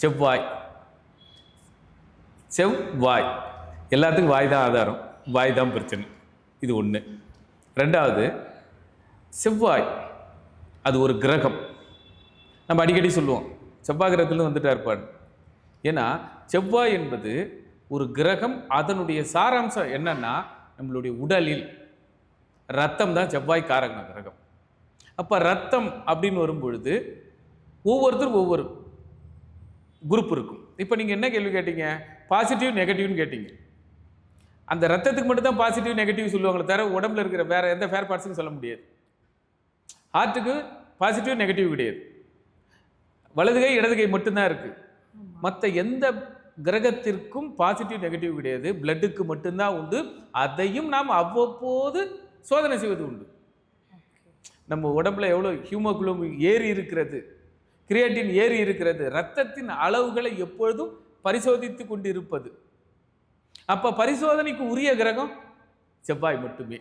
செவ்வாய். செவ்வாய். எல்லாத்துக்கும் வாய் தான் ஆதாரம். வாய் தான் பிரச்சனை. இது ஒன்று ரெண்டாவது செவ்வாய். அது ஒரு கிரகம். நம்ம அடிக்கடி சொல்லுவோம். செவ்வாய் கிரகத்துலேருந்து வந்துட்டா இருப்பார் ஏன்னா செவ்வாய் என்பது ஒரு கிரகம். அதனுடைய சாராம்சம் என்னன்னா நம்மளுடைய உடலில் ரத்தம் தான் செவ்வாய் காரக கிரகம். அப்போ ரத்தம் அப்படின்னு வரும்பொழுது ஒவ்வொருத்தரும் ஒவ்வொரு குரூப் இருக்கும். இப்போ நீங்கள் என்ன கேள்வி கேட்டீங்க? பாசிட்டிவ் நெகட்டிவ்னு கேட்டீங்க. அந்த ரத்தத்துக்கு மட்டும் தான் பாசிட்டிவ் நெகட்டிவ் சொல்லுவாங்களே தவிர உடம்புல இருக்கிற வேற எந்த ஃபேர் பார்ட்ஸுக்கும் சொல்ல முடியாது. ஹார்ட்டுக்கு பாசிட்டிவ் நெகட்டிவ் கிடையாது. வலது கை இடது கை மட்டும்தான் இருக்கு. மற்ற எந்த கிரகத்திற்கும் பாசிட்டிவ் நெகட்டிவ் கிடையாது. பிளட்டுக்கு மட்டும்தான் உண்டு. அதையும் நாம் அவ்வப்போது சோதனை செய்வது உண்டு. நம்ம உடம்புல எவ்வளோ ஹியூமோகுளோபின் ஏறி இருக்கிறது? கிரியேட்டின் ஏறி இருக்கிறது. ரத்தத்தின் அளவுகளை எப்பொழுதும் பரிசோதித்து கொண்டிருப்பது. அப்போ பரிசோதனைக்கு உரிய கிரகம் செவ்வாய் மட்டுமே.